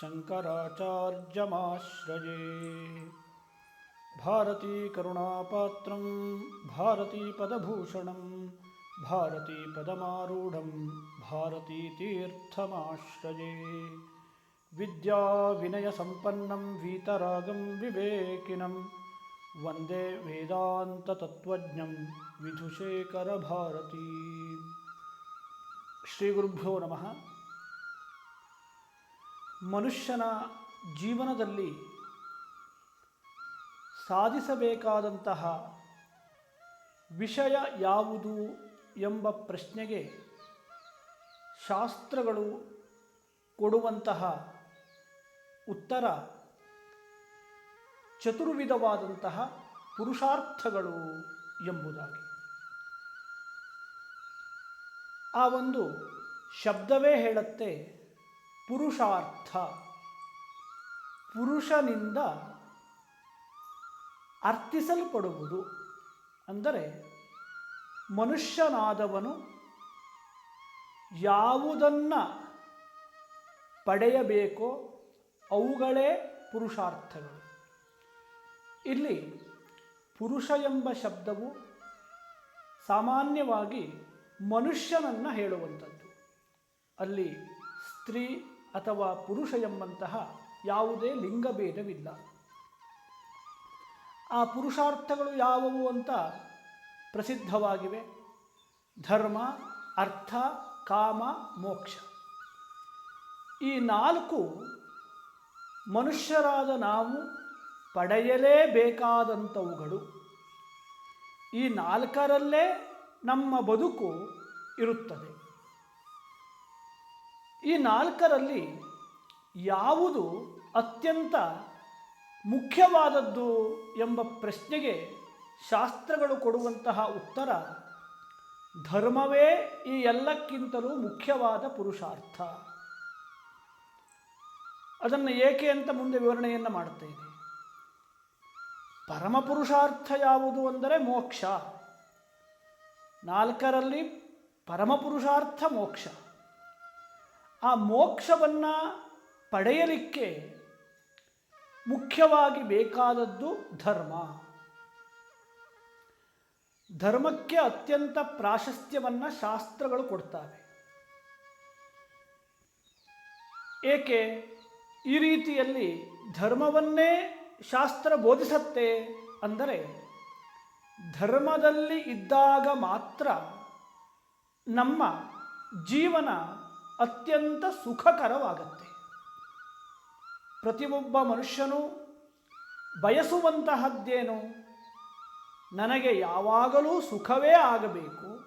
शङ्कराचार्यमाश्रये भारतीकरुणापात्रं भारतीपदभूषणं भारतीपदमारूढं भारतीतीर्थमाश्रये विद्याविनयसम्पन्नं वीतरागं विवेकिनं वंदे वेदान्ततत्त्वज्ञं विधुशेखरभारती। श्रीगुरुभ्यो नमः। ಮನುಷ್ಯನ ಜೀವನದಲ್ಲಿ ಸಾಧಿಸಬೇಕಾದಂತಹ ವಿಷಯ ಯಾವುದು ಎಂಬ ಪ್ರಶ್ನೆಗೆ ಶಾಸ್ತ್ರಗಳು ಕೊಡುವಂತಹ ಉತ್ತರ ಚತುರ್ವಿಧವಾದಂತಹ ಪುರುಷಾರ್ಥಗಳು ಎಂಬುದಾಗಿ. ಆ ಒಂದು ಶಬ್ದವೇ ಹೇಳುತ್ತೆ ಪುರುಷಾರ್ಥ. ಪುರುಷನಿಂದ ಅರ್ಥಿಸಲ್ಪಡುವುದು ಅಂದರೆ ಮನುಷ್ಯನಾದವನು ಯಾವುದನ್ನು ಪಡೆಯಬೇಕೋ ಅವುಗಳೇ ಪುರುಷಾರ್ಥಗಳು. ಇಲ್ಲಿ ಪುರುಷ ಎಂಬ ಶಬ್ದವು ಸಾಮಾನ್ಯವಾಗಿ ಮನುಷ್ಯನನ್ನು ಹೇಳುವಂಥದ್ದು. ಅಲ್ಲಿ ಸ್ತ್ರೀ ಅಥವಾ ಪುರುಷ ಎಂಬಂತಹ ಯಾವುದೇ ಲಿಂಗಭೇದವಿಲ್ಲ. ಆ ಪುರುಷಾರ್ಥಗಳು ಯಾವುವು ಅಂತ ಪ್ರಸಿದ್ಧವಾಗಿವೆ. ಧರ್ಮ, ಅರ್ಥ, ಕಾಮ, ಮೋಕ್ಷ. ಈ ನಾಲ್ಕು ಮನುಷ್ಯರಾದ ನಾವು ಪಡೆಯಲೇಬೇಕಾದಂಥವುಗಳು. ಈ ನಾಲ್ಕರಲ್ಲೇ ನಮ್ಮ ಬದುಕು ಇರುತ್ತದೆ. ಈ ನಾಲ್ಕರಲ್ಲಿ ಯಾವುದು ಅತ್ಯಂತ ಮುಖ್ಯವಾದದ್ದು ಎಂಬ ಪ್ರಶ್ನೆಗೆ ಶಾಸ್ತ್ರಗಳು ಕೊಡುವಂತಹ ಉತ್ತರ, ಧರ್ಮವೇ ಈ ಎಲ್ಲಕ್ಕಿಂತಲೂ ಮುಖ್ಯವಾದ ಪುರುಷಾರ್ಥ. ಅದನ್ನು ಏಕೆ ಅಂತ ಮುಂದೆ ವಿವರಣೆಯನ್ನು ಮಾಡುತ್ತೇನೆ ಪರಮ ಪುರುಷಾರ್ಥ ಯಾವುದು ಅಂದರೆ ಮೋಕ್ಷ. ನಾಲ್ಕರಲ್ಲಿ ಪರಮ ಪುರುಷಾರ್ಥ ಮೋಕ್ಷ. ಆ ಮೋಕ್ಷವನ್ನು ಪಡೆಯಲಿಕ್ಕೆ ಮುಖ್ಯವಾಗಿ ಬೇಕಾದದ್ದು ಧರ್ಮ. ಧರ್ಮಕ್ಕೆ ಅತ್ಯಂತ ಪ್ರಾಶಸ್ತ್ಯವನ್ನು ಶಾಸ್ತ್ರಗಳು ಕೊಡ್ತವೆ. ಏಕೆ? ಈ ರೀತಿಯಲ್ಲಿ ಧರ್ಮವನ್ನೇ ಶಾಸ್ತ್ರ ಬೋಧಿಸತ್ತೆ ಅಂದರೆ ಧರ್ಮದಲ್ಲಿ ಇದ್ದಾಗ ಮಾತ್ರ ನಮ್ಮ ಜೀವನ ಅತ್ಯಂತ ಸುಖಕರವಾಗತ್ತೆ. ಪ್ರತಿಯೊಬ್ಬ ಮನುಷ್ಯನು ಬಯಸುವಂತಹದ್ದೇನು? ನನಗೆ ಯಾವಾಗಲೂ ಸುಖವೇ ಆಗಬೇಕು.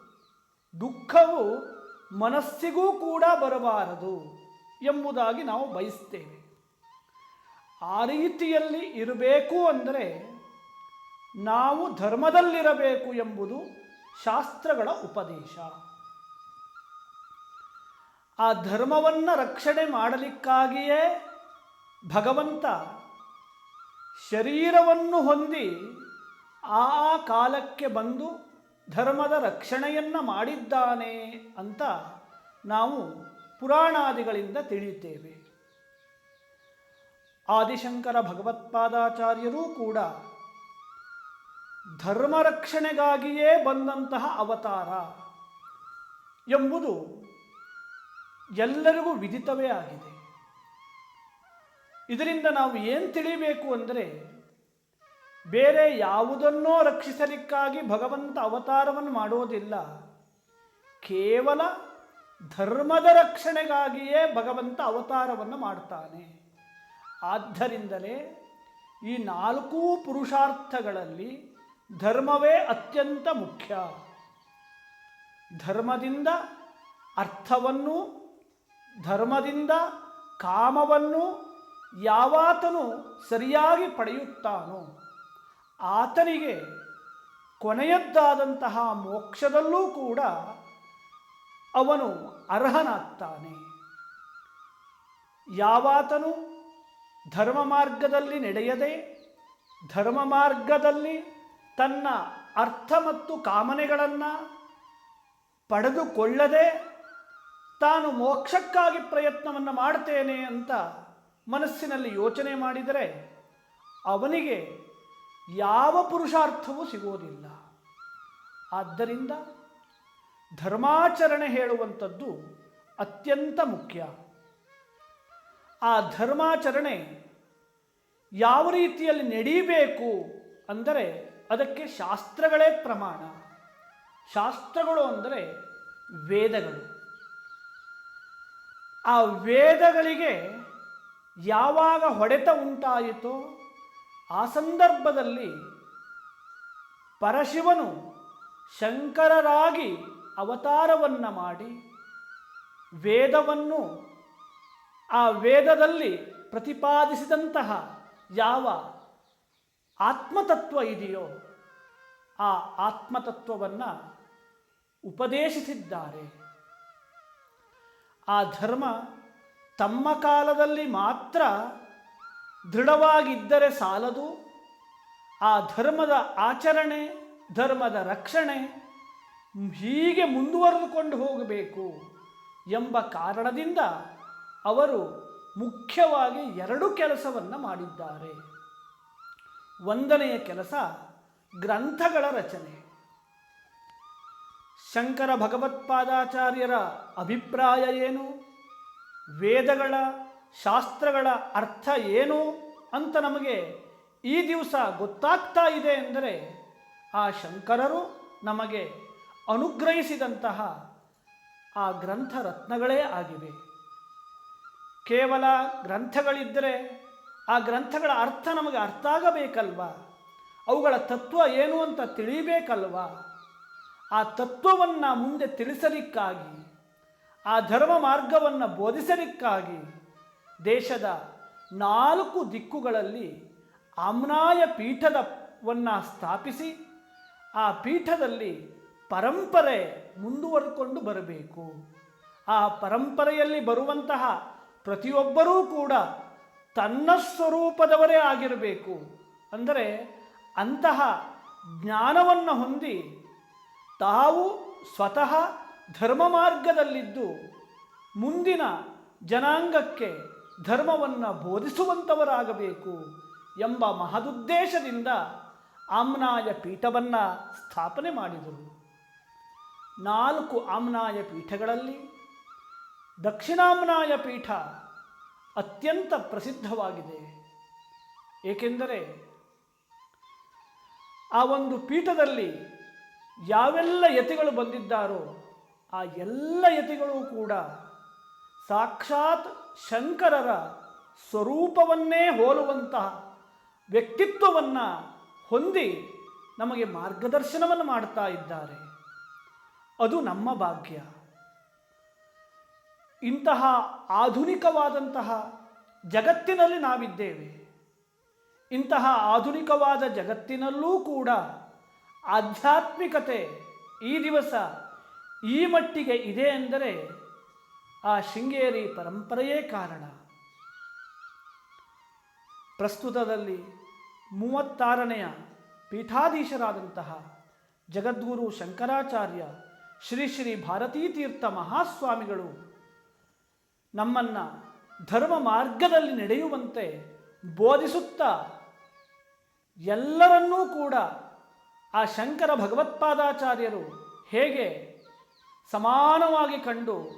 ದುಃಖವು ಮನಸ್ಸಿಗೂ ಕೂಡ ಬರಬಾರದು ಎಂಬುದಾಗಿ ನಾವು ಬಯಸ್ತೇವೆ. ಆ ರೀತಿಯಲ್ಲಿ ಇರಬೇಕು ಅಂದರೆ ನಾವು ಧರ್ಮದಲ್ಲಿರಬೇಕು ಎಂಬುದು ಶಾಸ್ತ್ರಗಳ ಉಪದೇಶ. ಆ ಧರ್ಮವನ್ನು ರಕ್ಷಣೆ ಮಾಡಲಿಕ್ಕಾಗಿಯೇ ಭಗವಂತ ಶರೀರವನ್ನು ಹೊಂದಿ ಆ ಕಾಲಕ್ಕೆ ಬಂದು ಧರ್ಮದ ರಕ್ಷಣೆಯನ್ನು ಮಾಡಿದ್ದಾನೆ ಅಂತ ನಾವು ಪುರಾಣಾದಿಗಳಿಂದ ತಿಳಿಯುತ್ತೇವೆ. ಆದಿಶಂಕರ ಭಗವತ್ಪಾದಾಚಾರ್ಯರೂ ಕೂಡ ಧರ್ಮ ರಕ್ಷಣೆಗಾಗಿಯೇ ಬಂದಂತಹ ಅವತಾರ ಎಂಬುದು ಎಲ್ಲರಿಗೂ ವಿಧಿತವೇ ಆಗಿದೆ. ಇದರಿಂದ ನಾವು ಏನು ತಿಳಿಬೇಕು ಅಂದರೆ, ಬೇರೆ ಯಾವುದನ್ನೋ ರಕ್ಷಿಸಲಿಕ್ಕಾಗಿ ಭಗವಂತ ಅವತಾರವನ್ನು ಮಾಡೋದಿಲ್ಲ ಕೇವಲ ಧರ್ಮದ ರಕ್ಷಣೆಗಾಗಿಯೇ ಭಗವಂತ ಅವತಾರವನ್ನು ಮಾಡ್ತಾನೆ. ಆದ್ದರಿಂದಲೇ ಈ ನಾಲ್ಕೂ ಪುರುಷಾರ್ಥಗಳಲ್ಲಿ ಧರ್ಮವೇ ಅತ್ಯಂತ ಮುಖ್ಯ. ಧರ್ಮದಿಂದ ಅರ್ಥವನ್ನು ಧರ್ಮದಿಂದ ಕಾಮವನ್ನು ಯಾವಾತನು ಸರಿಯಾಗಿ ಪಡೆಯುತ್ತಾನೋ, ಆತನಿಗೆ ಕೊನೆಯದ್ದಾದಂತಹ ಮೋಕ್ಷದಲ್ಲೂ ಕೂಡ ಅವನು ಅರ್ಹನಾಗ್ತಾನೆ. ಯಾವಾತನು ಧರ್ಮ ಮಾರ್ಗದಲ್ಲಿ ನಡೆಯದೆ, ಧರ್ಮ ಮಾರ್ಗದಲ್ಲಿ ತನ್ನ ಅರ್ಥ ಮತ್ತು ಕಾಮನೆಗಳನ್ನು ಪಡೆದುಕೊಳ್ಳದೆ ತಾನು ಮೋಕ್ಷಕ್ಕಾಗಿ ಪ್ರಯತ್ನವನ್ನು ಮಾಡ್ತೇನೆ ಅಂತ ಮನಸ್ಸಿನಲ್ಲಿ ಯೋಚನೆ ಮಾಡಿದರೆ ಅವನಿಗೆ ಯಾವ ಪುರುಷಾರ್ಥವೂ ಸಿಗೋದಿಲ್ಲ. ಆದ್ದರಿಂದ ಧರ್ಮಾಚರಣೆ ಹೇಳುವಂಥದ್ದು ಅತ್ಯಂತ ಮುಖ್ಯ. ಆ ಧರ್ಮಾಚರಣೆ ಯಾವ ರೀತಿಯಲ್ಲಿ ನಡೀಬೇಕು ಅಂದರೆ ಅದಕ್ಕೆ ಶಾಸ್ತ್ರಗಳೇ ಪ್ರಮಾಣ. ಶಾಸ್ತ್ರಗಳು ಅಂದರೆ ವೇದಗಳು. ಆ ವೇದಗಳಿಗೆ ಯಾವಾಗ ಹೊಡೆತ ಉಂಟಾಯಿತೋ ಆ ಸಂದರ್ಭದಲ್ಲಿ ಪರಶಿವನು ಶಂಕರರಾಗಿ ಅವತಾರವನ್ನು ಮಾಡಿ ವೇದವನ್ನು ಆ ವೇದದಲ್ಲಿ ಪ್ರತಿಪಾದಿಸಿದಂತಹ ಯಾವ ಆತ್ಮತತ್ವ ಇದೆಯೋ ಆ ಆತ್ಮತತ್ವವನ್ನು ಉಪದೇಶಿಸಿದ್ದಾರೆ. ಆ ಧರ್ಮ ತಮ್ಮ ಕಾಲದಲ್ಲಿ ಮಾತ್ರ ದೃಢವಾಗಿದ್ದರೆ ಸಾಲದು. ಆ ಧರ್ಮದ ಆಚರಣೆ, ಧರ್ಮದ ರಕ್ಷಣೆ ಹೀಗೆ ಮುಂದುವರೆದುಕೊಂಡು ಹೋಗಬೇಕು ಎಂಬ ಕಾರಣದಿಂದ ಅವರು ಮುಖ್ಯವಾಗಿ ಎರಡು ಕೆಲಸವನ್ನು ಮಾಡಿದ್ದಾರೆ. ಒಂದನೆಯ ಕೆಲಸ ಗ್ರಂಥಗಳ ರಚನೆ. ಶಂಕರ ಭಗವತ್ಪಾದಾಚಾರ್ಯರ ಅಭಿಪ್ರಾಯ ಏನು? ವೇದಗಳ, ಶಾಸ್ತ್ರಗಳ ಅರ್ಥ ಏನು ಅಂತ ನಮಗೆ ಈ ದಿವಸ ಗೊತ್ತಾಗ್ತಾ ಇದೆ ಎಂದರೆ ಆ ಶಂಕರರು ನಮಗೆ ಅನುಗ್ರಹಿಸಿದಂತಹ ಆ ಗ್ರಂಥ ರತ್ನಗಳೇ ಆಗಿವೆ. ಕೇವಲ ಗ್ರಂಥಗಳಿದ್ದರೆ ಆ ಗ್ರಂಥಗಳ ಅರ್ಥ ನಮಗೆ ಅರ್ಥ ಆಗಬೇಕಲ್ವಾ? ಅವುಗಳ ತತ್ವ ಏನು ಅಂತ ತಿಳಿಬೇಕಲ್ವಾ? ಆ ತತ್ವವನ್ನು ಮುಂದೆ ತಿಳಿಸಲಿಕ್ಕಾಗಿ, ಆ ಧರ್ಮ ಮಾರ್ಗವನ್ನು ಬೋಧಿಸಲಿಕ್ಕಾಗಿ ದೇಶದ ನಾಲ್ಕು ದಿಕ್ಕುಗಳಲ್ಲಿ ಆಮ್ನಾಯ ಪೀಠದವನ್ನು ಸ್ಥಾಪಿಸಿ, ಆ ಪೀಠದಲ್ಲಿ ಪರಂಪರೆ ಮುಂದುವರೆಕೊಂಡು ಬರಬೇಕು. ಆ ಪರಂಪರೆಯಲ್ಲಿ ಬರುವಂತಹ ಪ್ರತಿಯೊಬ್ಬರೂ ಕೂಡ ತನ್ನ ಸ್ವರೂಪದವರೇ ಆಗಿರಬೇಕು. ಅಂದರೆ ಅಂತಹ ಜ್ಞಾನವನ್ನು ಹೊಂದಿ ತಾವು ಸ್ವತಃ ಧರ್ಮ ಮಾರ್ಗದಲ್ಲಿದ್ದು ಮುಂದಿನ ಜನಾಂಗಕ್ಕೆ ಧರ್ಮವನ್ನು ಬೋಧಿಸುವಂಥವರಾಗಬೇಕು ಎಂಬ ಮಹದುದ್ದೇಶದಿಂದ ಆಮ್ನಾಯ ಪೀಠವನ್ನು ಸ್ಥಾಪನೆ ಮಾಡಿದರು. ನಾಲ್ಕು ಆಮ್ನಾಯ ಪೀಠಗಳಲ್ಲಿ ದಕ್ಷಿಣಾಮ್ನಾಯ ಪೀಠ ಅತ್ಯಂತ ಪ್ರಸಿದ್ಧವಾಗಿದೆ. ಏಕೆಂದರೆ ಆ ಒಂದು ಪೀಠದಲ್ಲಿ ಯಾವೆಲ್ಲ ಯತಿಗಳು ಬಂದಿದ್ದಾರೋ ಆ ಎಲ್ಲ ಯತಿಗಳು ಕೂಡ ಸಾಕ್ಷಾತ್ ಶಂಕರರ ಸ್ವರೂಪವನ್ನೇ ಹೋಲುವಂತಹ ವ್ಯಕ್ತಿತ್ವವನ್ನು ಹೊಂದಿ ನಮಗೆ ಮಾರ್ಗದರ್ಶನವನ್ನು ಮಾಡ್ತಾ ಇದ್ದಾರೆ. ಅದು ನಮ್ಮ ಭಾಗ್ಯ. ಇಂತಹ ಆಧುನಿಕವಾದಂತಹ ಜಗತ್ತಿನಲ್ಲಿ ನಾವಿದ್ದೇವೆ. ಇಂತಹ ಆಧುನಿಕವಾದ ಜಗತ್ತಿನಲ್ಲೂ ಕೂಡ ಆಧ್ಯಾತ್ಮಿಕತೆ ಈ ದಿವಸ ಈ ಮಟ್ಟಿಗೆ ಇದೆ ಎಂದರೆ ಆ ಶೃಂಗೇರಿ ಪರಂಪರೆಯೇ ಕಾರಣ. ಪ್ರಸ್ತುತದಲ್ಲಿ ಮೂವತ್ತಾರನೆಯ ಪೀಠಾಧೀಶರಾದಂತಹ ಜಗದ್ಗುರು ಶಂಕರಾಚಾರ್ಯ ಶ್ರೀ ಶ್ರೀ ಭಾರತೀ ತೀರ್ಥ ಮಹಾಸ್ವಾಮಿಗಳು ನಮ್ಮನ್ನು ಧರ್ಮ ಮಾರ್ಗದಲ್ಲಿ ನಡೆಯುವಂತೆ ಬೋಧಿಸುತ್ತಾ ಎಲ್ಲರನ್ನೂ ಕೂಡ ಆ ಶಂಕರ ಭಗವತ್ಪಾದಾಚಾರ್ಯರು ಹೇಗೆ ಸಮಾನವಾಗಿ ಕಂಡು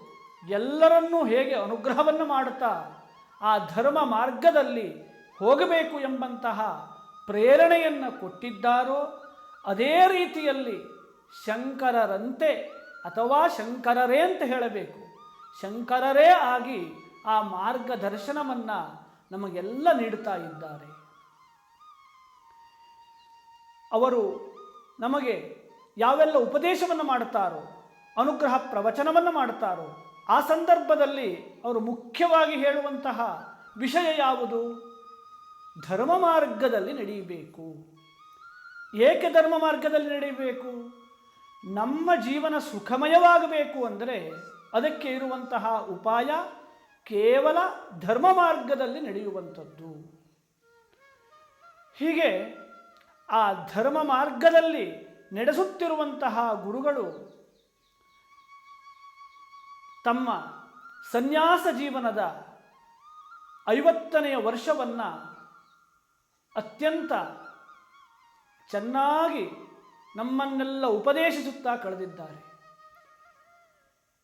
ಎಲ್ಲರನ್ನೂ ಹೇಗೆ ಅನುಗ್ರಹವನ್ನು ಮಾಡುತ್ತಾ ಆ ಧರ್ಮ ಮಾರ್ಗದಲ್ಲಿ ಹೋಗಬೇಕು ಎಂಬಂತಹ ಪ್ರೇರಣೆಯನ್ನು ಕೊಟ್ಟಿದ್ದಾರೋ, ಅದೇ ರೀತಿಯಲ್ಲಿ ಶಂಕರರಂತೆ ಅಥವಾ ಶಂಕರರೇ ಅಂತ ಹೇಳಬೇಕು. ಶಂಕರರೇ ಆಗಿ ಆ ಮಾರ್ಗದರ್ಶನವನ್ನು ನಮಗೆಲ್ಲ ನೀಡುತ್ತಾ ಇದ್ದಾರೆ. ಅವರು ನಮಗೆ ಯಾವೆಲ್ಲ ಉಪದೇಶವನ್ನು ಮಾಡುತ್ತಾರೋ, ಅನುಗ್ರಹ ಪ್ರವಚನವನ್ನು ಮಾಡುತ್ತಾರೋ, ಆ ಸಂದರ್ಭದಲ್ಲಿ ಅವರು ಮುಖ್ಯವಾಗಿ ಹೇಳುವಂತಹ ವಿಷಯ ಯಾವುದು? ಧರ್ಮ ಮಾರ್ಗದಲ್ಲಿ ನಡೆಯಬೇಕು. ಏಕೆ ಧರ್ಮ ಮಾರ್ಗದಲ್ಲಿ ನಡೆಯಬೇಕು? ನಮ್ಮ ಜೀವನ ಸುಖಮಯವಾಗಬೇಕು ಅಂದರೆ ಅದಕ್ಕೆ ಇರುವಂತಹ ಉಪಾಯ ಕೇವಲ ಧರ್ಮ ಮಾರ್ಗದಲ್ಲಿ ನಡೆಯುವಂಥದ್ದು. ಹೀಗೆ ಆ ಧರ್ಮ ಮಾರ್ಗದಲ್ಲಿ ನಡೆಸುತ್ತಿರುವಂತಹ ಗುರುಗಳು ತಮ್ಮ ಸನ್ಯಾಸ ಜೀವನದ ಐವತ್ತನೆಯ ವರ್ಷವನ್ನು ಅತ್ಯಂತ ಚೆನ್ನಾಗಿ ನಮ್ಮನ್ನೆಲ್ಲ ಉಪದೇಶಿಸುತ್ತಾ ಕಳೆದಿದ್ದಾರೆ.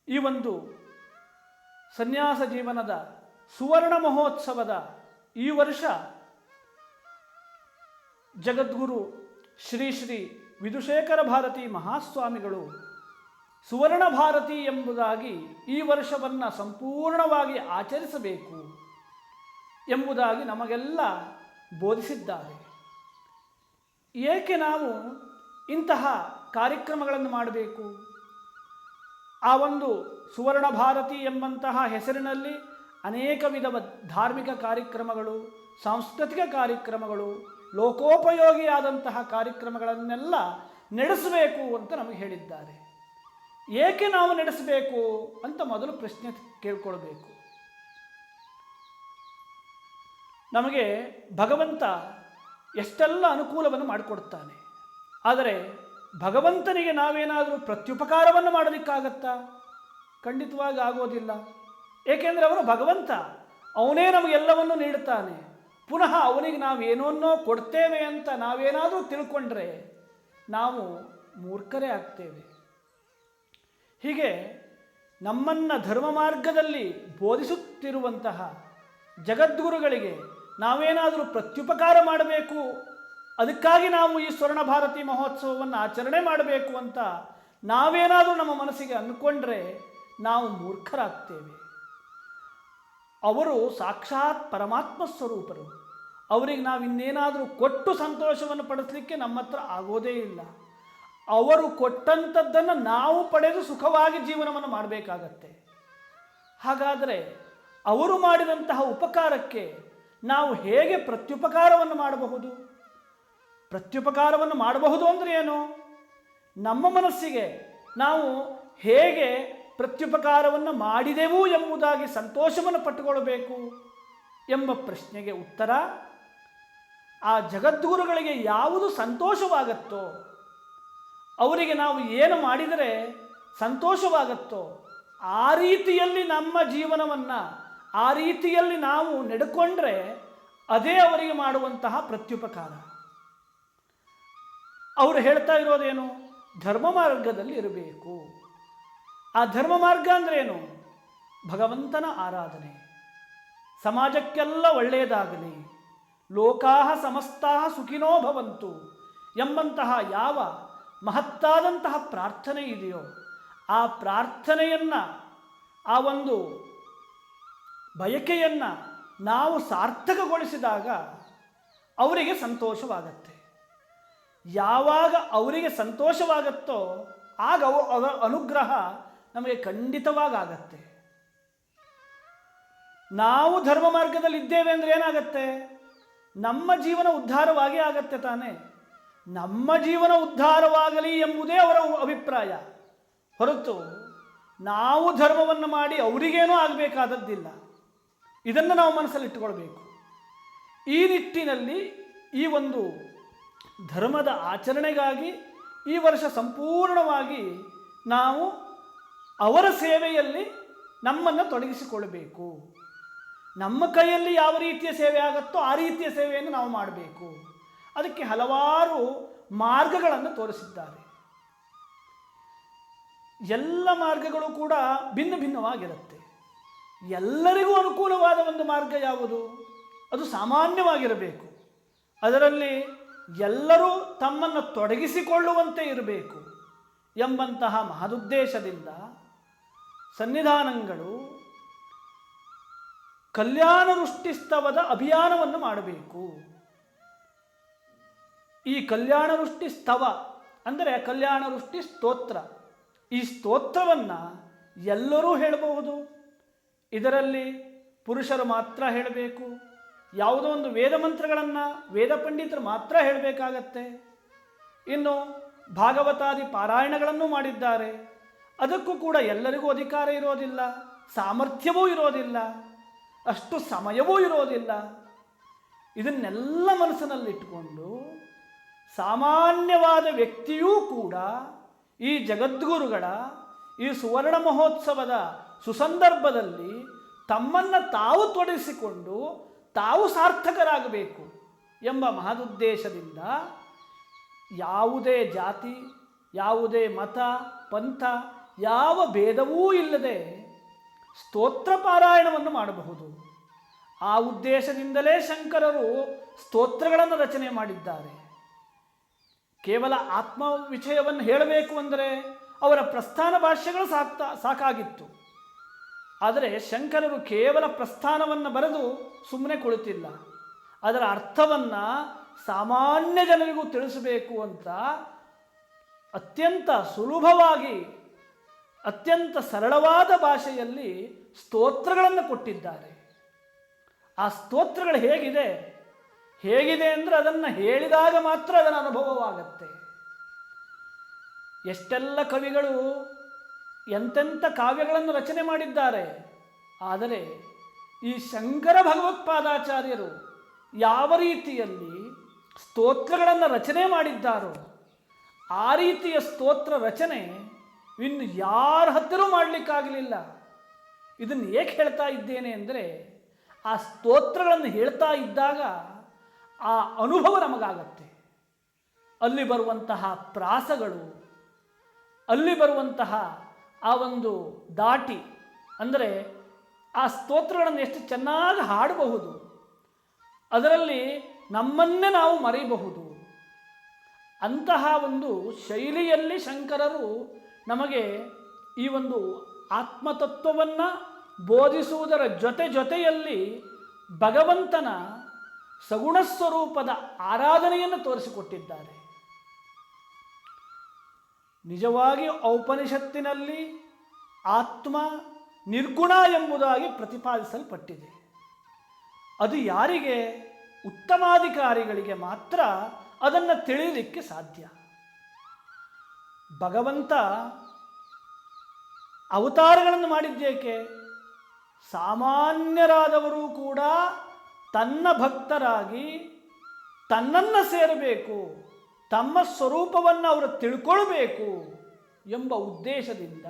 ಈ ಒಂದು ಸನ್ಯಾಸ ಜೀವನದ ಸುವರ್ಣ ಮಹೋತ್ಸವದ ಈ ವರ್ಷ ಜಗದ್ಗುರು ಶ್ರೀ ಶ್ರೀ ವಿಧುಶೇಖರ ಭಾರತಿ ಮಹಾಸ್ವಾಮಿಗಳು, ಸುವರ್ಣ ಭಾರತಿ ಎಂಬುದಾಗಿ ಈ ವರ್ಷವನ್ನು ಸಂಪೂರ್ಣವಾಗಿ ಆಚರಿಸಬೇಕು ಎಂಬುದಾಗಿ ನಮಗೆಲ್ಲ ಬೋಧಿಸಿದ್ದಾರೆ. ಏಕೆ ನಾವು ಇಂತಹ ಕಾರ್ಯಕ್ರಮಗಳನ್ನು ಮಾಡಬೇಕು? ಆ ಒಂದು ಸುವರ್ಣ ಭಾರತಿ ಎಂಬಂತಹ ಹೆಸರಿನಲ್ಲಿ ಅನೇಕ ವಿಧವ ಧಾರ್ಮಿಕ ಕಾರ್ಯಕ್ರಮಗಳು, ಸಾಂಸ್ಕೃತಿಕ ಕಾರ್ಯಕ್ರಮಗಳು ಲೋಕೋಪಯೋಗಿಯಾದಂತಹ ಕಾರ್ಯಕ್ರಮಗಳನ್ನೆಲ್ಲ ನಡೆಸಬೇಕು ಅಂತ ನಮಗೆ ಹೇಳಿದ್ದಾರೆ. ಏಕೆ ನಾವು ನಡೆಸಬೇಕು ಅಂತ ಮೊದಲು ಪ್ರಶ್ನೆ ಕೇಳ್ಕೊಳ್ಬೇಕು. ನಮಗೆ ಭಗವಂತ ಎಷ್ಟೆಲ್ಲ ಅನುಕೂಲವನ್ನು ಮಾಡಿಕೊಡ್ತಾನೆ. ಆದರೆ ಭಗವಂತನಿಗೆ ನಾವೇನಾದರೂ ಪ್ರತ್ಯುಪಕಾರವನ್ನು ಮಾಡಲಿಕ್ಕಾಗತ್ತಾ? ಖಂಡಿತವಾಗಿ ಆಗೋದಿಲ್ಲ. ಏಕೆಂದರೆ ಅವನು ಭಗವಂತ. ಅವನೇ ನಮಗೆಲ್ಲವನ್ನು ನೀಡುತ್ತಾನೆ. ಪುನಃ ಅವನಿಗೆ ನಾವೇನನ್ನೋ ಕೊಡ್ತೇವೆ ಅಂತ ನಾವೇನಾದರೂ ತಿಳ್ಕೊಂಡ್ರೆ ನಾವು ಮೂರ್ಖರೇ ಆಗ್ತೇವೆ. ಹೀಗೆ ನಮ್ಮನ್ನು ಧರ್ಮ ಮಾರ್ಗದಲ್ಲಿ ಬೋಧಿಸುತ್ತಿರುವಂತಹ ಜಗದ್ಗುರುಗಳಿಗೆ ನಾವೇನಾದರೂ ಪ್ರತ್ಯುಪಕಾರ ಮಾಡಬೇಕು, ಅದಕ್ಕಾಗಿ ನಾವು ಈ ಸ್ವರ್ಣ ಭಾರತಿ ಮಹೋತ್ಸವವನ್ನು ಆಚರಣೆ ಮಾಡಬೇಕು ಅಂತ ನಾವೇನಾದರೂ ನಮ್ಮ ಮನಸ್ಸಿಗೆ ಅಂದ್ಕೊಂಡ್ರೆ ನಾವು ಮೂರ್ಖರಾಗ್ತೇವೆ. ಅವರು ಸಾಕ್ಷಾತ್ ಪರಮಾತ್ಮ ಸ್ವರೂಪರು. ಅವರಿಗೆ ನಾವು ಇನ್ನೇನಾದರೂ ಕೊಟ್ಟು ಸಂತೋಷವನ್ನು ಪಡಿಸಲಿಕ್ಕೆ ನಮ್ಮ ಹತ್ರ ಆಗೋದೇ ಇಲ್ಲ. ಅವರು ಕೊಟ್ಟಂಥದ್ದನ್ನು ನಾವು ಪಡೆದು ಸುಖವಾಗಿ ಜೀವನವನ್ನು ಮಾಡಬೇಕಾಗತ್ತೆ. ಹಾಗಾದರೆ ಅವರು ಮಾಡಿದಂತಹ ಉಪಕಾರಕ್ಕೆ ನಾವು ಹೇಗೆ ಪ್ರತ್ಯುಪಕಾರವನ್ನು ಮಾಡಬಹುದು? ಪ್ರತ್ಯುಪಕಾರವನ್ನು ಮಾಡಬಹುದು ಅಂದರೆ ಏನು? ನಮ್ಮ ಮನಸ್ಸಿಗೆ ನಾವು ಹೇಗೆ ಪ್ರತ್ಯುಪಕಾರವನ್ನು ಮಾಡಿದೆವು ಎಂಬುದಾಗಿ ಸಂತೋಷವನ್ನು ಪಟ್ಟುಕೊಳ್ಳಬೇಕು ಎಂಬ ಪ್ರಶ್ನೆಗೆ ಉತ್ತರ ಆ ಜಗದ್ಗುರುಗಳಿಗೆ ಯಾವುದು ಸಂತೋಷವಾಗತ್ತೋ, ಅವರಿಗೆ ನಾವು ಏನು ಮಾಡಿದರೆ ಸಂತೋಷವಾಗತ್ತೋ, ಆ ರೀತಿಯಲ್ಲಿ ನಮ್ಮ ಜೀವನವನ್ನು, ಆ ರೀತಿಯಲ್ಲಿ ನಾವು ನಡ್ಕೊಂಡ್ರೆ ಅದೇ ಅವರಿಗೆ ಮಾಡುವಂತಹ ಪ್ರತ್ಯುಪಕಾರ. ಅವರು ಹೇಳ್ತಾ ಇರೋದೇನು? ಧರ್ಮ ಮಾರ್ಗದಲ್ಲಿ ಇರಬೇಕು. ಆ ಧರ್ಮ ಮಾರ್ಗ ಅಂದ್ರೇನು? ಭಗವಂತನ ಆರಾಧನೆ. ಸಮಾಜಕ್ಕೆಲ್ಲ ಒಳ್ಳೆಯದಾಗಲಿ. ಲೋಕಾಹ ಸಮಸ್ತಾ ಸುಖಿನೋ ಭವಂತು ಎಂಬಂತಹ ಯಾವ ಮಹತ್ತಾದಂತಹ ಪ್ರಾರ್ಥನೆ ಇದೆಯೋ ಆ ಪ್ರಾರ್ಥನೆಯನ್ನು, ಆ ಒಂದು ಬಯಕೆಯನ್ನು ನಾವು ಸಾರ್ಥಕಗೊಳಿಸಿದಾಗ ಅವರಿಗೆ ಸಂತೋಷವಾಗತ್ತೆ. ಯಾವಾಗ ಅವರಿಗೆ ಸಂತೋಷವಾಗತ್ತೋ ಆಗ ಅವ ಅವರ ಅನುಗ್ರಹ ನಮಗೆ ಖಂಡಿತವಾಗತ್ತೆ. ನಾವು ಧರ್ಮ ಮಾರ್ಗದಲ್ಲಿ ಇದ್ದೇವೆ ಅಂದರೆ ಏನಾಗತ್ತೆ? ನಮ್ಮ ಜೀವನ ಉದ್ಧಾರವಾಗಿ ಆಗತ್ತೆ ತಾನೇ. ನಮ್ಮ ಜೀವನ ಉದ್ಧಾರವಾಗಲಿ ಎಂಬುದೇ ಅವರ ಅಭಿಪ್ರಾಯ. ಹೊರತು ನಾವು ಧರ್ಮವನ್ನು ಮಾಡಿ ಅವರಿಗೇನೂ ಆಗಬೇಕಾದದ್ದಿಲ್ಲ. ಇದನ್ನು ನಾವು ಮನಸ್ಸಲ್ಲಿಟ್ಟುಕೊಳ್ಬೇಕು. ಈ ನಿಟ್ಟಿನಲ್ಲಿ ಈ ಒಂದು ಧರ್ಮದ ಆಚರಣೆಗಾಗಿ ಈ ವರ್ಷ ಸಂಪೂರ್ಣವಾಗಿ ನಾವು ಅವರ ಸೇವೆಯಲ್ಲಿ ನಮ್ಮನ್ನು ತೊಡಗಿಸಿಕೊಳ್ಬೇಕು ನಮ್ಮ ಕೈಯಲ್ಲಿ ಯಾವ ರೀತಿಯ ಸೇವೆ ಆಗುತ್ತೋ ಆ ರೀತಿಯ ಸೇವೆಯನ್ನು ನಾವು ಮಾಡಬೇಕು. ಅದಕ್ಕೆ ಹಲವಾರು ಮಾರ್ಗಗಳನ್ನು ತೋರಿಸಿದ್ದಾರೆ. ಎಲ್ಲ ಮಾರ್ಗಗಳು ಕೂಡ ಭಿನ್ನ ಭಿನ್ನವಾಗಿರುತ್ತೆ. ಎಲ್ಲರಿಗೂ ಅನುಕೂಲವಾದ ಒಂದು ಮಾರ್ಗ ಯಾವುದು? ಅದು ಸಾಮಾನ್ಯವಾಗಿರಬೇಕು. ಅದರಲ್ಲಿ ಎಲ್ಲರೂ ತಮ್ಮನ್ನು ತೊಡಗಿಸಿಕೊಳ್ಳುವಂತೆ ಇರಬೇಕು ಎಂಬಂತಹ ಮಹದುದ್ದೇಶದಿಂದ ಸನ್ನಿಧಾನಗಳು ಕಲ್ಯಾಣ ವೃಷ್ಟಿಸ್ತವದ ಅಭಿಯಾನವನ್ನು ಮಾಡಬೇಕು. ಈ ಕಲ್ಯಾಣ ವೃಷ್ಟಿ ಸ್ತವ ಅಂದರೆ ಕಲ್ಯಾಣ ರುಷ್ಟಿ ಸ್ತೋತ್ರ ಈ ಸ್ತೋತ್ರವನ್ನು ಎಲ್ಲರೂ ಹೇಳಬಹುದು. ಇದರಲ್ಲಿ ಪುರುಷರು ಮಾತ್ರ ಹೇಳಬೇಕು. ಯಾವುದೋ ಒಂದು ವೇದ ಮಂತ್ರಗಳನ್ನು ವೇದ ಪಂಡಿತರು ಮಾತ್ರ ಹೇಳಬೇಕಾಗತ್ತೆ. ಇನ್ನು ಭಾಗವತಾದಿ ಪಾರಾಯಣಗಳನ್ನು ಮಾಡಿದ್ದಾರೆ. ಅದಕ್ಕೂ ಕೂಡ ಎಲ್ಲರಿಗೂ ಅಧಿಕಾರ ಇರೋದಿಲ್ಲ, ಸಾಮರ್ಥ್ಯವೂ ಇರೋದಿಲ್ಲ. ಅಷ್ಟು ಸಮಯವೂ ಇರೋದಿಲ್ಲ. ಇದನ್ನೆಲ್ಲ ಮನಸ್ಸಿನಲ್ಲಿಟ್ಟುಕೊಂಡು ಸಾಮಾನ್ಯವಾದ ವ್ಯಕ್ತಿಯೂ ಕೂಡ ಈ ಜಗದ್ಗುರುಗಳ, ಈ ಸುವರ್ಣ ಮಹೋತ್ಸವದ ಸುಸಂದರ್ಭದಲ್ಲಿ ತಮ್ಮನ್ನು ತಾವು ತೊಡಗಿಸಿಕೊಂಡು ತಾವು ಸಾರ್ಥಕರಾಗಬೇಕು ಎಂಬ ಮಹದುದ್ದೇಶದಿಂದ ಯಾವುದೇ ಜಾತಿ, ಯಾವುದೇ ಮತ, ಪಂಥ, ಯಾವ ಭೇದವೂ ಇಲ್ಲದೆ ಸ್ತೋತ್ರ ಪಾರಾಯಣವನ್ನು ಮಾಡಬಹುದು. ಆ ಉದ್ದೇಶದಿಂದಲೇ ಶಂಕರರು ಸ್ತೋತ್ರಗಳನ್ನು ರಚನೆ ಮಾಡಿದ್ದಾರೆ. ಕೇವಲ ಆತ್ಮ ವಿಷಯವನ್ನು ಹೇಳಬೇಕು ಅಂದರೆ ಅವರ ಪ್ರಸ್ಥಾನ ಭಾಷ್ಯಗಳು ಸಾಕ್ತಾ, ಸಾಕಾಗಿತ್ತು. ಆದರೆ ಶಂಕರರು ಕೇವಲ ಪ್ರಸ್ಥಾನವನ್ನು ಬರೆದು ಸುಮ್ಮನೆ ಕುಳಿತಿಲ್ಲ. ಅದರ ಅರ್ಥವನ್ನು ಸಾಮಾನ್ಯ ಜನರಿಗೂ ತಿಳಿಸಬೇಕು ಅಂತ ಅತ್ಯಂತ ಸುಲಭವಾಗಿ ಅತ್ಯಂತ ಸರಳವಾದ ಭಾಷೆಯಲ್ಲಿ ಸ್ತೋತ್ರಗಳನ್ನು ಕೊಟ್ಟಿದ್ದಾರೆ. ಆ ಸ್ತೋತ್ರಗಳು ಹೇಗಿದೆ? ಹೇಗಿದೆ ಅಂದರೆ ಅದನ್ನು ಹೇಳಿದಾಗ ಮಾತ್ರ ಅದರ ಅನುಭವವಾಗತ್ತೆ. ಎಷ್ಟೆಲ್ಲ ಕವಿಗಳು ಎಂತೆಂಥ ಕಾವ್ಯಗಳನ್ನು ರಚನೆ ಮಾಡಿದ್ದಾರೆ. ಆದರೆ ಈ ಶಂಕರ ಭಗವತ್ಪಾದಾಚಾರ್ಯರು ಯಾವ ರೀತಿಯಲ್ಲಿ ಸ್ತೋತ್ರಗಳನ್ನು ರಚನೆ ಮಾಡಿದ್ದಾರೋ, ಆ ರೀತಿಯ ಸ್ತೋತ್ರ ರಚನೆ ಇನ್ನು ಯಾರ ಹತ್ತಿರ ಮಾಡಲಿಕ್ಕಾಗಲಿಲ್ಲ. ಇದನ್ನು ಏಕೆ ಹೇಳ್ತಾ ಇದ್ದೇನೆ ಅಂದರೆ, ಆ ಸ್ತೋತ್ರಗಳನ್ನು ಹೇಳ್ತಾ ಇದ್ದಾಗ ಆ ಅನುಭವ ನಮಗಾಗತ್ತೆ. ಅಲ್ಲಿ ಬರುವಂತಹ ಪ್ರಾಸಗಳು, ಅಲ್ಲಿ ಬರುವಂತಹ ಆ ಒಂದು ದಾಟಿ, ಅಂದರೆ ಆ ಸ್ತೋತ್ರಗಳನ್ನು ಎಷ್ಟು ಚೆನ್ನಾಗಿ ಹಾಡಬಹುದು, ಅದರಲ್ಲಿ ನಮ್ಮನ್ನೇ ನಾವು ಮರೆಯಬಹುದು ಅಂತಹ ಒಂದು ಶೈಲಿಯಲ್ಲಿ ಶಂಕರರು ನಮಗೆ ಈ ಒಂದು ಆತ್ಮತತ್ವವನ್ನು ಬೋಧಿಸುವುದರ ಜೊತೆ ಜೊತೆಯಲ್ಲಿ ಭಗವಂತನ ಸಗುಣ ಸ್ವರೂಪದ ಆರಾಧನೆಯನ್ನು ತೋರಿಸಿಕೊಟ್ಟಿದ್ದಾರೆ. ನಿಜವಾಗಿ ಔಪನಿಷತ್ತಿನಲ್ಲಿ ಆತ್ಮ ನಿರ್ಗುಣ ಎಂಬುದಾಗಿ ಪ್ರತಿಪಾದಿಸಲ್ಪಟ್ಟಿದೆ. ಅದು ಯಾರಿಗೆ ಉತ್ತಮಾಧಿಕಾರಿಗಳಿಗೆ ಮಾತ್ರ ಅದನ್ನು ತಿಳಿಯಲಿಕ್ಕೆ ಸಾಧ್ಯ. ಭಗವಂತ ಅವತಾರಗಳನ್ನು ಮಾಡಿದ್ದೇಕೆ? ಸಾಮಾನ್ಯರಾದವರು ಕೂಡ ತನ್ನ ಭಕ್ತರಾಗಿ ತನ್ನನ್ನು ಸೇರಬೇಕು, ತಮ್ಮ ಸ್ವರೂಪವನ್ನು ಅವರು ತಿಳ್ಕೊಳ್ಬೇಕು ಎಂಬ ಉದ್ದೇಶದಿಂದ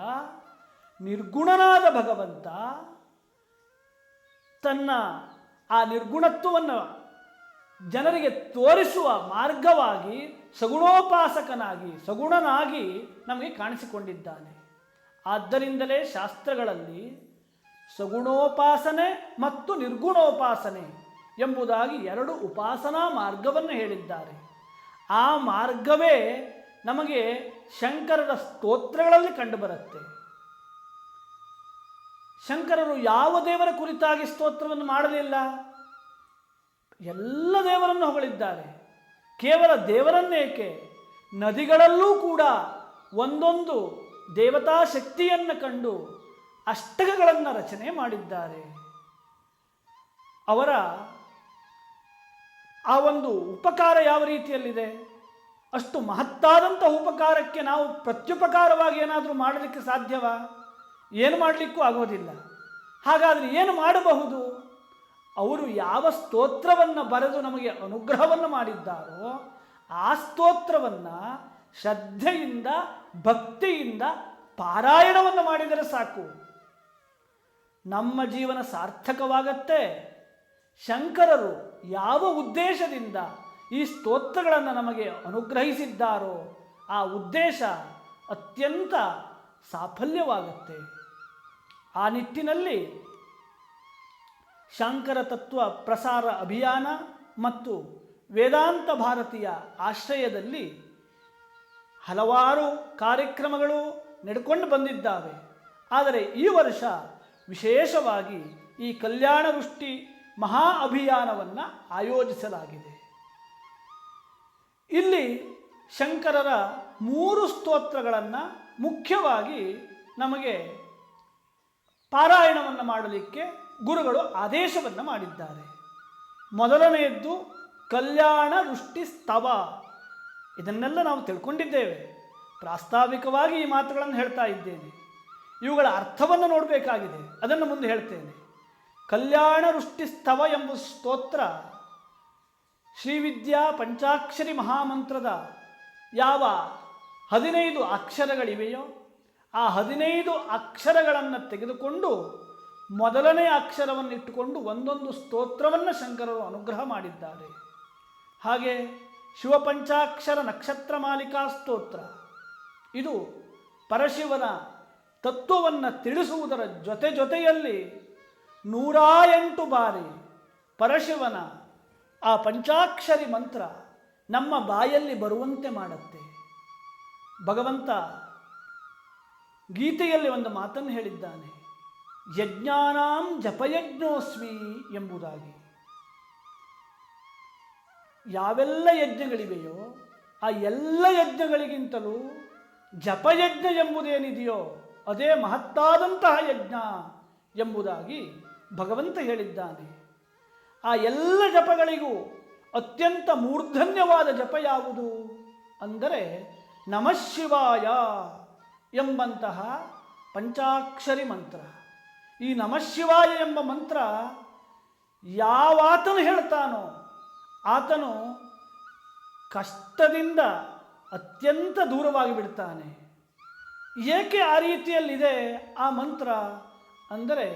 ನಿರ್ಗುಣನಾದ ಭಗವಂತ ತನ್ನ ಆ ನಿರ್ಗುಣತ್ವವನ್ನು ಜನರಿಗೆ ತೋರಿಸುವ ಮಾರ್ಗವಾಗಿ ಸಗುಣೋಪಾಸಕನಾಗಿ, ಸಗುಣನಾಗಿ ನಮಗೆ ಕಾಣಿಸಿಕೊಂಡಿದ್ದಾನೆ. ಆದ್ದರಿಂದಲೇ ಶಾಸ್ತ್ರಗಳಲ್ಲಿ ಸಗುಣೋಪಾಸನೆ ಮತ್ತು ನಿರ್ಗುಣೋಪಾಸನೆ ಎಂಬುದಾಗಿ ಎರಡು ಉಪಾಸನಾ ಮಾರ್ಗವನ್ನು ಹೇಳಿದ್ದಾರೆ. ಆ ಮಾರ್ಗವೇ ನಮಗೆ ಶಂಕರರ ಸ್ತೋತ್ರಗಳಲ್ಲಿ ಕಂಡುಬರುತ್ತೆ. ಶಂಕರರು ಯಾವ ದೇವರ ಕುರಿತಾಗಿ ಸ್ತೋತ್ರವನ್ನು ಮಾಡಲಿಲ್ಲ? ಎಲ್ಲ ದೇವರನ್ನು ಹೊಗಳಿದ್ದಾರೆ. ಕೇವಲ ದೇವರನ್ನೇಕೆ? ನದಿಗಳಲ್ಲೂ ಕೂಡ ಒಂದೊಂದು ದೇವತಾ ಶಕ್ತಿಯನ್ನು ಕಂಡು ಅಷ್ಟಕಗಳನ್ನು ರಚನೆ ಮಾಡಿದ್ದಾರೆ. ಅವರ ಆ ಒಂದು ಉಪಕಾರ ಯಾವ ರೀತಿಯಲ್ಲಿದೆ? ಅಷ್ಟು ಮಹತ್ತಾದಂಥ ಉಪಕಾರಕ್ಕೆ ನಾವು ಪ್ರತ್ಯುಪಕಾರವಾಗಿ ಏನಾದರೂ ಮಾಡಲಿಕ್ಕೆ ಸಾಧ್ಯವಾ? ಏನು ಮಾಡಲಿಕ್ಕೂ ಆಗೋದಿಲ್ಲ. ಹಾಗಾದರೆ ಏನು ಮಾಡಬಹುದು? ಅವರು ಯಾವ ಸ್ತೋತ್ರವನ್ನು ಬರೆದು ನಮಗೆ ಅನುಗ್ರಹವನ್ನು ಮಾಡಿದ್ದಾರೋ ಆ ಸ್ತೋತ್ರವನ್ನು ಶ್ರದ್ಧೆಯಿಂದ, ಭಕ್ತಿಯಿಂದ ಪಾರಾಯಣವನ್ನು ಮಾಡಿದರೆ ಸಾಕು. ನಮ್ಮ ಜೀವನ ಸಾರ್ಥಕವಾಗತ್ತೆ. ಶಂಕರರು ಯಾವ ಉದ್ದೇಶದಿಂದ ಈ ಸ್ತೋತ್ರಗಳನ್ನು ನಮಗೆ ಅನುಗ್ರಹಿಸಿದ್ದಾರೋ ಆ ಉದ್ದೇಶ ಅತ್ಯಂತ ಸಾಫಲ್ಯವಾಗುತ್ತೆ. ಆ ನಿಟ್ಟಿನಲ್ಲಿ ಶಂಕರ ತತ್ವ ಪ್ರಸಾರ ಅಭಿಯಾನ ಮತ್ತು ವೇದಾಂತ ಭಾರತೀಯ ಆಶ್ರಯದಲ್ಲಿ ಹಲವಾರು ಕಾರ್ಯಕ್ರಮಗಳು ನಡ್ಕೊಂಡು ಬಂದಿದ್ದಾವೆ. ಆದರೆ ಈ ವರ್ಷ ವಿಶೇಷವಾಗಿ ಈ ಕಲ್ಯಾಣ ವೃಷ್ಟಿ ಮಹಾ ಅಭಿಯಾನವನ್ನು ಆಯೋಜಿಸಲಾಗಿದೆ. ಇಲ್ಲಿ ಶಂಕರರ ಮೂರು ಸ್ತೋತ್ರಗಳನ್ನು ಮುಖ್ಯವಾಗಿ ನಮಗೆ ಪಾರಾಯಣವನ್ನು ಮಾಡಲಿಕ್ಕೆ ಗುರುಗಳು ಆದೇಶವನ್ನು ಮಾಡಿದ್ದಾರೆ. ಮೊದಲನೆಯದ್ದು ಕಲ್ಯಾಣ ವೃಷ್ಟಿ ಸ್ತವ. ಇದನ್ನೆಲ್ಲ ನಾವು ತಿಳ್ಕೊಂಡಿದ್ದೇವೆ. ಪ್ರಾಸ್ತಾವಿಕವಾಗಿ ಈ ಮಾತುಗಳನ್ನು ಹೇಳ್ತಾ ಇದ್ದೇನೆ. ಇವುಗಳ ಅರ್ಥವನ್ನು ನೋಡಬೇಕಾಗಿದೆ. ಅದನ್ನು ಮುಂದೆ ಹೇಳ್ತೇನೆ. ಕಲ್ಯಾಣ ವೃಷ್ಟಿ ಸ್ತವ ಎಂಬ ಸ್ತೋತ್ರ ಶ್ರೀವಿದ್ಯಾ ಪಂಚಾಕ್ಷರಿ ಮಹಾಮಂತ್ರದ ಯಾವ ಹದಿನೈದು ಅಕ್ಷರಗಳಿವೆಯೋ, ಆ ಹದಿನೈದು ಅಕ್ಷರಗಳನ್ನು ತೆಗೆದುಕೊಂಡು ಮೊದಲನೇ ಅಕ್ಷರವನ್ನು ಇಟ್ಟುಕೊಂಡು ಒಂದೊಂದು ಸ್ತೋತ್ರವನ್ನು ಶಂಕರರು ಅನುಗ್ರಹ ಮಾಡಿದ್ದಾರೆ. ಹಾಗೆ ಶಿವಪಂಚಾಕ್ಷರ ನಕ್ಷತ್ರ ಮಾಲಿಕಾ ಸ್ತೋತ್ರ. ಇದು ಪರಶಿವನ ತತ್ವವನ್ನು ತಿಳಿಸುವುದರ ಜೊತೆ ಜೊತೆಯಲ್ಲಿ ನೂರ ಎಂಟು ಬಾರಿ ಪರಶಿವನ ಆ ಪಂಚಾಕ್ಷರಿ ಮಂತ್ರ ನಮ್ಮ ಬಾಯಲ್ಲಿ ಬರುವಂತೆ ಮಾಡುತ್ತೆ. ಭಗವಂತ ಗೀತೆಯಲ್ಲಿ ಒಂದು ಮಾತನ್ನು ಹೇಳಿದ್ದಾನೆ. ಯಜ್ಞಾನಾಂ ಜಪಯಜ್ಞೋಸ್ಮಿ ಎಂಬುದಾಗಿ. ಯಾವೆಲ್ಲ ಯಜ್ಞಗಳಿವೆಯೋ ಆ ಎಲ್ಲ ಯಜ್ಞಗಳಿಗಿಂತಲೂ ಜಪಯಜ್ಞ ಎಂಬುದೇನಿದೆಯೋ ಅದೇ ಮಹತ್ತಾದಂತಹ ಯಜ್ಞ ಎಂಬುದಾಗಿ ಭಗವಂತ ಹೇಳಿದ್ದಾನೆ. ಆ ಎಲ್ಲ ಜಪಗಳಿಗೂ ಅತ್ಯಂತ ಮೂರ್ಧನ್ಯವಾದ ಜಪ ಯಾವುದು ಅಂದರೆ ನಮಃಶಿವಾಯ ಎಂಬಂತಹ ಪಂಚಾಕ್ಷರಿ ಮಂತ್ರ. ಈ ನಮಃಶಿವಾಯ ಎಂಬ ಮಂತ್ರ ಯಾವಾತನು ಹೇಳ್ತಾನೋ ಆತನು ಕಷ್ಟದಿಂದ ಅತ್ಯಂತ ದೂರವಾಗಿ ಬಿಡ್ತಾನೆ. ಏಕೆ ಆ ರೀತಿಯಲ್ಲಿದೆ ಆ ಮಂತ್ರ ಅಂದರೆ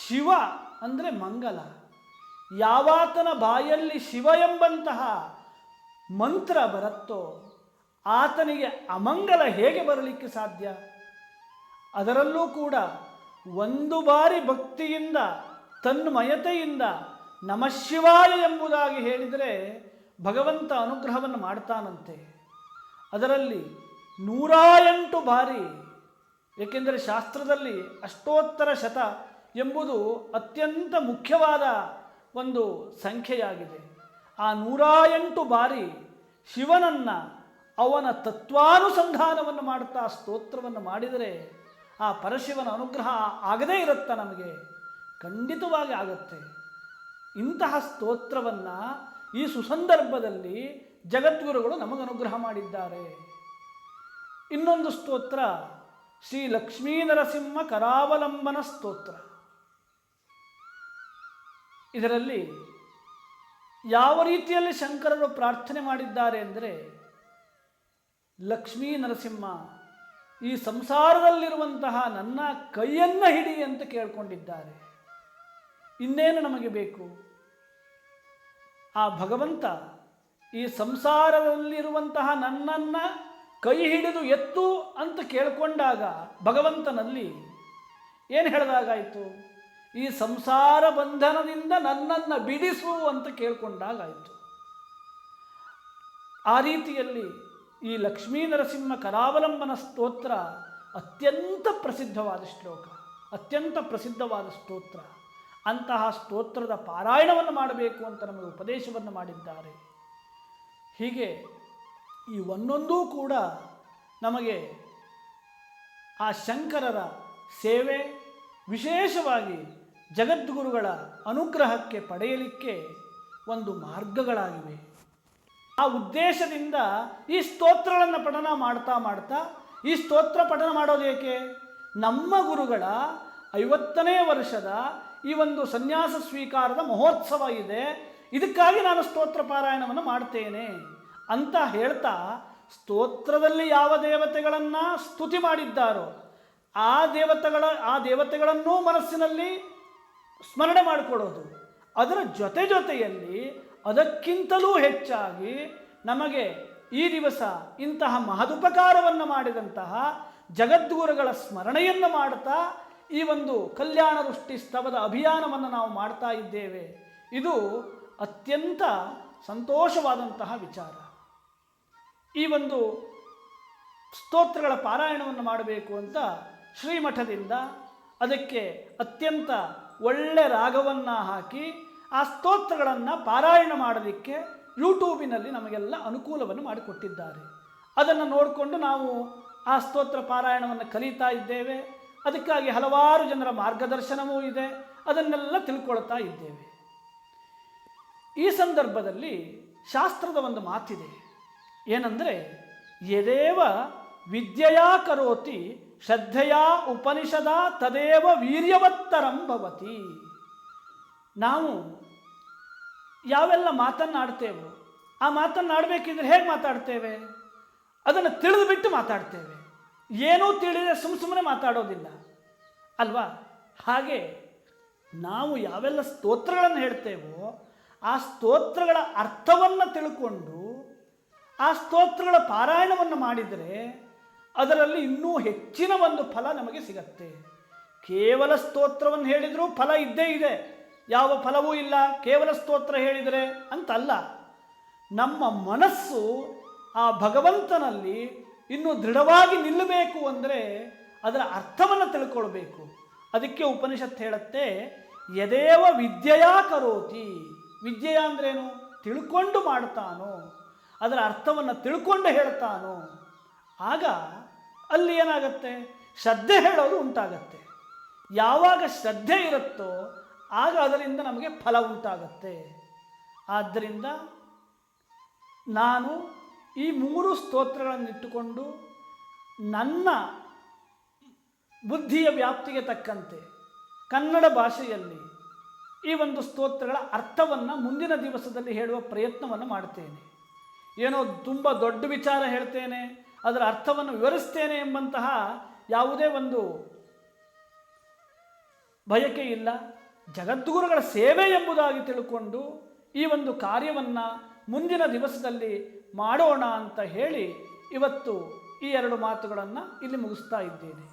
ಶಿವ ಅಂದರೆ ಮಂಗಲ. ಯಾವಾತನ ಬಾಯಲ್ಲಿ ಶಿವ ಎಂಬಂತಹ ಮಂತ್ರ ಬರುತ್ತೋ ಆತನಿಗೆ ಅಮಂಗಲ ಹೇಗೆ ಬರಲಿಕ್ಕೆ ಸಾಧ್ಯ? ಅದರಲ್ಲೂ ಕೂಡ ಒಂದು ಬಾರಿ ಭಕ್ತಿಯಿಂದ, ತನ್ಮಯತೆಯಿಂದ ನಮಃಶಿವಾಯ ಎಂಬುದಾಗಿ ಹೇಳಿದರೆ ಭಗವಂತ ಅನುಗ್ರಹವನ್ನು ಮಾಡ್ತಾನಂತೆ. ಅದರಲ್ಲಿ ನೂರ ಎಂಟು ಬಾರಿ, ಏಕೆಂದರೆ ಶಾಸ್ತ್ರದಲ್ಲಿ ಅಷ್ಟೋತ್ತರ ಶತ ಎಂಬುದು ಅತ್ಯಂತ ಮುಖ್ಯವಾದ ಒಂದು ಸಂಖ್ಯೆಯಾಗಿದೆ. ಆ ನೂರ ಎಂಟು ಬಾರಿ ಶಿವನನ್ನು ಅವನ ತತ್ವಾನುಸಂಧಾನವನ್ನು ಮಾಡುತ್ತಾ ಸ್ತೋತ್ರವನ್ನು ಮಾಡಿದರೆ ಆ ಪರಶಿವನ ಅನುಗ್ರಹ ಆಗದೇ ಇರುತ್ತಾ ನಮಗೆ? ಖಂಡಿತವಾಗಿ ಆಗುತ್ತೆ. ಇಂತಹ ಸ್ತೋತ್ರವನ್ನು ಈ ಸುಸಂದರ್ಭದಲ್ಲಿ ಜಗದ್ಗುರುಗಳು ನಮಗೆ ಅನುಗ್ರಹ ಮಾಡಿದ್ದಾರೆ. ಇನ್ನೊಂದು ಸ್ತೋತ್ರ, ಶ್ರೀ ಲಕ್ಷ್ಮೀ ನರಸಿಂಹ ಕರಾವಲಂಬನ ಸ್ತೋತ್ರ. ಇದರಲ್ಲಿ ಯಾವ ರೀತಿಯಲ್ಲಿ ಶಂಕರರು ಪ್ರಾರ್ಥನೆ ಮಾಡಿದ್ದಾರೆ ಅಂದರೆ ಲಕ್ಷ್ಮೀ ನರಸಿಂಹ ಈ ಸಂಸಾರದಲ್ಲಿರುವಂತಹ ನನ್ನ ಕೈಯನ್ನು ಹಿಡಿ ಅಂತ ಕೇಳ್ಕೊಂಡಿದ್ದಾರೆ. ಇನ್ನೇನು ನಮಗೆ ಬೇಕು? ಆ ಭಗವಂತ ಈ ಸಂಸಾರದಲ್ಲಿರುವಂತಹ ನನ್ನನ್ನು ಕೈ ಹಿಡಿದು ಎತ್ತು ಅಂತ ಕೇಳಿಕೊಂಡಾಗ ಭಗವಂತನಲ್ಲಿ ಏನು ಹೇಳಿದಾಗಾಯಿತು? ಈ ಸಂಸಾರ ಬಂಧನದಿಂದ ನನ್ನನ್ನು ಬಿಡಿಸು ಅಂತ ಕೇಳಿಕೊಂಡಾಗಾಯಿತು. ಆ ರೀತಿಯಲ್ಲಿ ಈ ಲಕ್ಷ್ಮೀ ನರಸಿಂಹ ಕರಾವಲಂಬನ ಸ್ತೋತ್ರ ಅತ್ಯಂತ ಪ್ರಸಿದ್ಧವಾದ ಶ್ಲೋಕ, ಅತ್ಯಂತ ಪ್ರಸಿದ್ಧವಾದ ಸ್ತೋತ್ರ. ಅಂತಹ ಸ್ತೋತ್ರದ ಪಾರಾಯಣವನ್ನು ಮಾಡಬೇಕು ಅಂತ ನಮಗೆ ಉಪದೇಶವನ್ನು ಮಾಡಿದ್ದಾರೆ. ಹೀಗೆ ಈ ಒಂದೊಂದೂ ಕೂಡ ನಮಗೆ ಆ ಶಂಕರರ ಸೇವೆ, ವಿಶೇಷವಾಗಿ ಜಗದ್ಗುರುಗಳ ಅನುಗ್ರಹಕ್ಕೆ ಪಡೆಯಲಿಕ್ಕೆ ಒಂದು ಮಾರ್ಗಗಳಾಗಿವೆ. ಆ ಉದ್ದೇಶದಿಂದ ಈ ಸ್ತೋತ್ರಗಳನ್ನು ಪಠನ ಮಾಡ್ತಾ ಮಾಡ್ತಾ, ಈ ಸ್ತೋತ್ರ ಪಠನ ಮಾಡೋದು ಏಕೆ? ನಮ್ಮ ಗುರುಗಳ ಐವತ್ತನೇ ವರ್ಷದ ಈ ಒಂದು ಸನ್ಯಾಸ ಸ್ವೀಕಾರದ ಮಹೋತ್ಸವ ಇದೆ. ಇದಕ್ಕಾಗಿ ನಾನು ಸ್ತೋತ್ರ ಪಾರಾಯಣವನ್ನು ಮಾಡ್ತೇನೆ ಅಂತ ಹೇಳ್ತಾ ಸ್ತೋತ್ರದಲ್ಲಿ ಯಾವ ದೇವತೆಗಳನ್ನು ಸ್ತುತಿ ಮಾಡಿದ್ದಾರೋ, ಆ ದೇವತೆಗಳ, ಆ ದೇವತೆಗಳನ್ನೂ ಮನಸ್ಸಿನಲ್ಲಿ ಸ್ಮರಣೆ ಮಾಡಿಕೊಳ್ಳೋದು. ಅದರ ಜೊತೆ ಜೊತೆಯಲ್ಲಿ ಅದಕ್ಕಿಂತಲೂ ಹೆಚ್ಚಾಗಿ ನಮಗೆ ಈ ದಿವಸ ಇಂತಹ ಮಹದುಪಕಾರವನ್ನು ಮಾಡಿದಂತಹ ಜಗದ್ಗುರುಗಳ ಸ್ಮರಣೆಯನ್ನು ಮಾಡ್ತಾ ಈ ಒಂದು ಕಲ್ಯಾಣ ವೃಷ್ಟಿ ಸ್ತವದ ಅಭಿಯಾನವನ್ನು ನಾವು ಮಾಡ್ತಾ ಇದ್ದೇವೆ. ಇದು ಅತ್ಯಂತ ಸಂತೋಷವಾದಂತಹ ವಿಚಾರ. ಈ ಒಂದು ಸ್ತೋತ್ರಗಳ ಪಾರಾಯಣವನ್ನು ಮಾಡಬೇಕು ಅಂತ ಶ್ರೀಮಠದಿಂದ ಅದಕ್ಕೆ ಅತ್ಯಂತ ಒಳ್ಳೆ ರಾಗವನ್ನು ಹಾಕಿ ಆ ಸ್ತೋತ್ರಗಳನ್ನು ಪಾರಾಯಣ ಮಾಡಲಿಕ್ಕೆ ಯೂಟ್ಯೂಬಿನಲ್ಲಿ ನಮಗೆಲ್ಲ ಅನುಕೂಲವನ್ನು ಮಾಡಿಕೊಟ್ಟಿದ್ದಾರೆ. ಅದನ್ನು ನೋಡಿಕೊಂಡು ನಾವು ಆ ಸ್ತೋತ್ರ ಪಾರಾಯಣವನ್ನು ಕಲಿತಾ ಇದ್ದೇವೆ. ಅದಕ್ಕಾಗಿ ಹಲವಾರು ಜನರ ಮಾರ್ಗದರ್ಶನವೂ ಇದೆ. ಅದನ್ನೆಲ್ಲ ತಿಳ್ಕೊಳ್ತಾ ಇದ್ದೇವೆ. ಈ ಸಂದರ್ಭದಲ್ಲಿ ಶಾಸ್ತ್ರದ ಒಂದು ಮಾತಿದೆ. ಏನಂದರೆ, ಯದೇವ ವಿದ್ಯೆಯಾ ಕರೋತಿ, ಶ್ರದ್ಧೆಯ ಉಪನಿಷದ ತದೇವ ವೀರ್ಯವತ್ತರಂ ಭವತಿ. ನಾವು ಯಾವೆಲ್ಲ ಮಾತನ್ನಾಡ್ತೇವೋ ಆ ಮಾತನ್ನಾಡಬೇಕಿದ್ರೆ ಹೇಗೆ ಮಾತಾಡ್ತೇವೆ? ಅದನ್ನು ತಿಳಿದು ಬಿಟ್ಟು ಮಾತಾಡ್ತೇವೆ. ಏನೂ ತಿಳಿದರೆ ಸುಮ್ಮ ಸುಮ್ಮನೆ ಮಾತಾಡೋದಿಲ್ಲ. ಅಲ್ವಾ? ಹಾಗೆ ನಾವು ಯಾವೆಲ್ಲ ಸ್ತೋತ್ರಗಳನ್ನು ಹೇಳ್ತೇವೋ, ಆ ಸ್ತೋತ್ರಗಳ ಅರ್ಥವನ್ನು ತಿಳ್ಕೊಂಡು, ಆ ಸ್ತೋತ್ರಗಳ ಪಾರಾಯಣವನ್ನು ಮಾಡಿದರೆ ಅದರಲ್ಲಿ ಇನ್ನೂ ಹೆಚ್ಚಿನ ಒಂದು ಫಲ ನಮಗೆ ಸಿಗತ್ತೆ. ಕೇವಲ ಸ್ತೋತ್ರವನ್ನು ಹೇಳಿದರೂ ಫಲ ಇದ್ದೇ ಇದೆ. ಯಾವ ಫಲವೂ ಇಲ್ಲ, ಕೇವಲ ಸ್ತೋತ್ರ ಹೇಳಿದರೆ ಅಂತಲ್ಲ. ನಮ್ಮ ಮನಸ್ಸು ಆ ಭಗವಂತನಲ್ಲಿ ಇನ್ನೂ ದೃಢವಾಗಿ ನಿಲ್ಲಬೇಕು ಅಂದರೆ ಅದರ ಅರ್ಥವನ್ನು ತಿಳ್ಕೊಳ್ಬೇಕು. ಅದಕ್ಕೆ ಉಪನಿಷತ್ ಹೇಳುತ್ತೆ, ಯದೇವ ವಿದ್ಯೆಯಾ ಕರೋತಿ. ವಿದ್ಯೆಯ ಅಂದ್ರೇನು? ತಿಳ್ಕೊಂಡು ಮಾಡ್ತಾನೋ ಅದರ ಅರ್ಥವನ್ನು ತಿಳ್ಕೊಂಡು ಹೇಳ್ತಾನೋ. ಆಗ ಅಲ್ಲಿ ಏನಾಗತ್ತೆ? ಶ್ರದ್ಧೆ ಹೇಳೋದು ಉಂಟಾಗತ್ತೆ. ಯಾವಾಗ ಶ್ರದ್ಧೆ ಇರುತ್ತೋ ಆಗ ಅದರಿಂದ ನಮಗೆ ಫಲ ಉಂಟಾಗತ್ತೆ. ಆದ್ದರಿಂದ ನಾನು ಈ ಮೂರು ಸ್ತೋತ್ರಗಳನ್ನಿಟ್ಟುಕೊಂಡು ನನ್ನ ಬುದ್ಧಿಯ ವ್ಯಾಪ್ತಿಗೆ ತಕ್ಕಂತೆ ಕನ್ನಡ ಭಾಷೆಯಲ್ಲಿ ಈ ಒಂದು ಸ್ತೋತ್ರಗಳ ಅರ್ಥವನ್ನು ಮುಂದಿನ ದಿವಸದಲ್ಲಿ ಹೇಳುವ ಪ್ರಯತ್ನವನ್ನು ಮಾಡ್ತೇನೆ ಏನೋ ತುಂಬ ದೊಡ್ಡ ವಿಚಾರ ಹೇಳ್ತೇನೆ, ಅದರ ಅರ್ಥವನ್ನು ವಿವರಿಸ್ತೇನೆ ಎಂಬಂತಹ ಯಾವುದೇ ಒಂದು ಬಯಕೆ ಇಲ್ಲ. ಜಗದ್ಗುರುಗಳ ಸೇವೆ ಎಂಬುದಾಗಿ ತಿಳ್ಕೊಂಡು ಈ ಒಂದು ಕಾರ್ಯವನ್ನು ಮುಂದಿನ ದಿವಸದಲ್ಲಿ ಮಾಡೋಣ ಅಂತ ಹೇಳಿ ಇವತ್ತು ಈ ಎರಡು ಮಾತುಗಳನ್ನು ಇಲ್ಲಿ ಮುಗಿಸ್ತಾ ಇದ್ದೇನೆ.